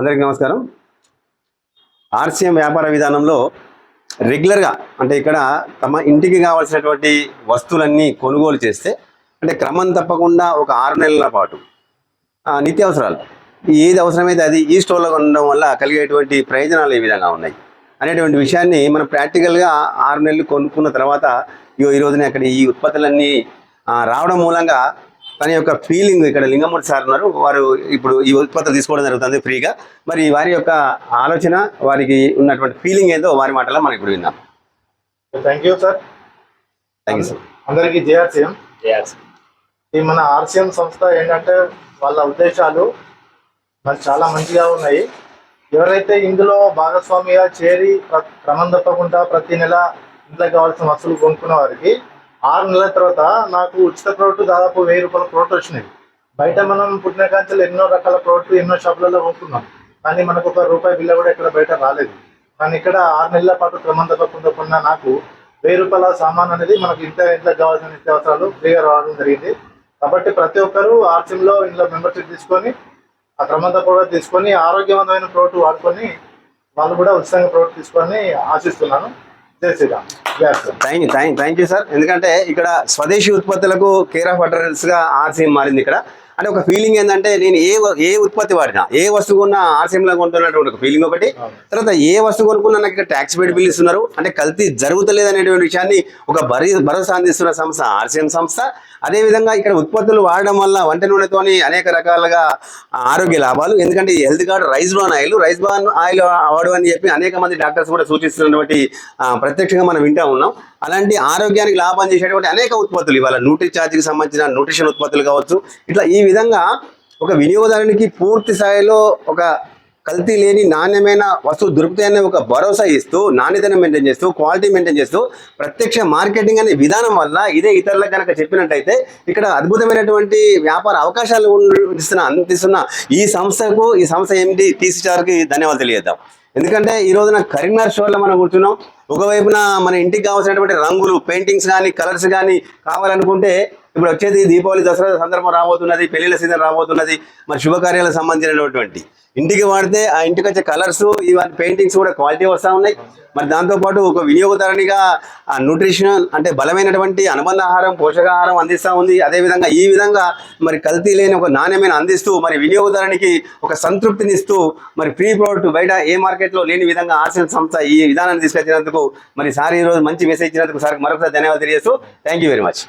అందరికీ నమస్కారం. ఆర్సీఎం వ్యాపార విధానంలో రెగ్యులర్గా అంటే ఇక్కడ తమ ఇంటికి కావాల్సినటువంటి వస్తువులన్నీ కొనుగోలు చేస్తే అంటే క్రమం తప్పకుండా ఒక ఆరు నెలల పాటు నిత్యావసరాలు. ఏది అవసరమైతే అది ఈ స్టోర్లో ఉండడం వల్ల కలిగేటువంటి ప్రయోజనాలు ఏ విధంగా ఉన్నాయి. అనేటువంటి విషయాన్ని మనం ప్రాక్టికల్గా ఆరు నెలలు కొనుక్కున్న తర్వాత ఇగో ఈ రోజున అక్కడ ఈ ఉత్పత్తులన్నీ రావడం మూలంగా తన యొక్క ఫీలింగ్ ఇక్కడ లింగమూర్తి సార్ ఉన్నారు. వారు ఇప్పుడు ఈ ఉత్పత్తులు తీసుకోవడం జరుగుతుంది ఫ్రీగా. మరి వారి యొక్క ఆలోచన వారికి ఉన్నటువంటి ఫీలింగ్ ఏందో వారి మాటలో మనం ఇప్పుడు విన్నాం thank you sir thank you sir అందరికీ జేఆర్సీఎం ఈ మన ఆర్సీఎం సంస్థ ఏంటంటే వాళ్ళ ఉద్దేశాలు మరి చాలా మంచిగా ఉన్నాయి. ఎవరైతే ఇందులో భాగస్వామిగా చేరి ప్ర- క్రమం తప్పకుండా ప్రతి నెల ఇంట్లో కావాల్సిన వస్తువులు కొనుక్కున్న వారికి ఆరు నెలల తర్వాత నాకు ఉచిత ప్రోడక్ట్ దాదాపు వెయ్యి రూపాయల ప్రోడక్ట్ వచ్చినాయి. బయట మనం పుట్టిన కాంచెలు ఎన్నో రకాల ప్రోడక్ట్ ఎన్నో షాపులలో కొనుక్కున్నాం. కానీ మనకు ఒక రూపాయి బిల్ల కూడా ఇక్కడ బయట రాలేదు. కానీ ఇక్కడ ఆరు నెలల పాటు క్రమం తప్పకుండా కొన్న నాకు వెయ్యి రూపాయల సామాన్ అనేది మనకు ఇంత ఇంట్లో కావాల్సిన నిత్యావసరాలు ఫ్రీగా రావడం జరిగింది. కాబట్టి ప్రతి ఒక్కరూ ఆర్సిమ్లో ఇంట్లో మెంబర్షిప్ తీసుకొని ఆ క్రమం తప్పకుండా తీసుకొని ఆరోగ్యవంతమైన ప్రోడక్ట్ వాడుకొని వాళ్ళు కూడా ఉచితంగా ప్రోడక్ట్ తీసుకొని ఆశిస్తున్నాను. Thank you thank thank you sir ఎందుకంటే ఇక్కడ స్వదేశీ ఉత్పత్తులకు కేర్ ఆఫ్గా ఆర్సీఎం మారింది ఇక్కడ. అంటే ఒక ఫీలింగ్ ఏంటంటే నేను ఏ వ- ఏ ఉత్పత్తి వాడినా ఏ వస్తువు కొన్నా ఆర్సీఎం లో కొంటున్నటువంటి ఒక ఫీలింగ్ ఒకటి. తర్వాత ఏ వస్తువు కొనుక్కున్నా నాకు ఇక్కడ ట్యాక్స్ పెట్టి బిల్ ఇస్తున్నారు. అంటే కల్తీ జరుగుతలేదు అనేటువంటి విషయాన్ని ఒక భరీ భరోసా అందిస్తున్న సంస్థ ఆర్సీఎం సంస్థ. అదేవిధంగా ఇక్కడ ఉత్పత్తులు వాడడం వల్ల వంట నూనెతోని అనేక రకాలుగా ఆరోగ్య లాభాలు. ఎందుకంటే health card rice bran oil rice bran oil వాడు అని చెప్పి అనేక మంది డాక్టర్స్ కూడా సూచిస్తున్నటువంటి ప్రత్యక్షంగా మనం వింటా ఉన్నాం. అలాంటి ఆరోగ్యానికి లాభం చేసేటువంటి అనేక ఉత్పత్తులు ఇవాళ న్యూట్రి ఛార్జ్కి సంబంధించిన న్యూట్రిషన్ ఉత్పత్తులు కావచ్చు. ఇట్లా ఈ విధంగా ఒక వినియోగదారునికి పూర్తి స్థాయిలో ఒక కల్తీ లేని నాణ్యమైన వస్తువు దొరుకుతాయనే ఒక భరోసా ఇస్తూ నాణ్యతను మెయింటైన్ చేస్తూ క్వాలిటీ మెయింటైన్ చేస్తూ ప్రత్యక్ష మార్కెటింగ్ అనే విధానం వల్ల ఇదే ఇతరులకు కనుక చెప్పినట్టయితే ఇక్కడ అద్భుతమైనటువంటి వ్యాపార అవకాశాలు ఇస్తున్న అందిస్తున్న ఈ సంస్థకు ఈ సంస్థ ఏమిటి టీసీ ధన్యవాదాలు తెలియజేద్దాం. ఎందుకంటే ఈ రోజున కరీంనగర్ షోర్లో మనం కూర్చున్నాం. ఒకవైపున మన ఇంటికి కావాల్సినటువంటి రంగులు పెయింటింగ్స్ కానీ కలర్స్ కానీ కావాలనుకుంటే ఇప్పుడు వచ్చేది దీపావళి దసరా సందర్భం రాబోతున్నది పెళ్ళిళ్ళ సీజన్ రాబోతున్నది మరి శుభకార్యాలకు సంబంధించినటువంటి ఇంటికి వాడితే ఆ ఇంటికి వచ్చే కలర్స్ ఇవన్నీ పెయింటింగ్స్ కూడా క్వాలిటీ వస్తూ ఉన్నాయి. మరి దాంతోపాటు ఒక వినియోగదారునిగా ఆ న్యూట్రిషన్ అంటే బలమైనటువంటి అనుబంధ ఆహారం పోషకాహారం అందిస్తూ ఉంది. అదేవిధంగా ఈ విధంగా మరి కల్తీ లేని ఒక నాణ్యమైన అందిస్తూ మరి వినియోగదారునికి ఒక సంతృప్తిని ఇస్తూ మరి ఫ్రీ ప్రోడక్ట్ బయట ఏ మార్కెట్లో లేని విధంగా ఆర్సెల్ సంస్థ ఈ విధానాన్ని తీసుకొచ్చినందుకు మరి సార్ ఈ రోజు మంచి మెసేజ్ ఇచ్చినందుకు సార్ మరొకసారి ధన్యవాదాలు తెలియజేస్తూ థ్యాంక్ యూ వెరీ మచ్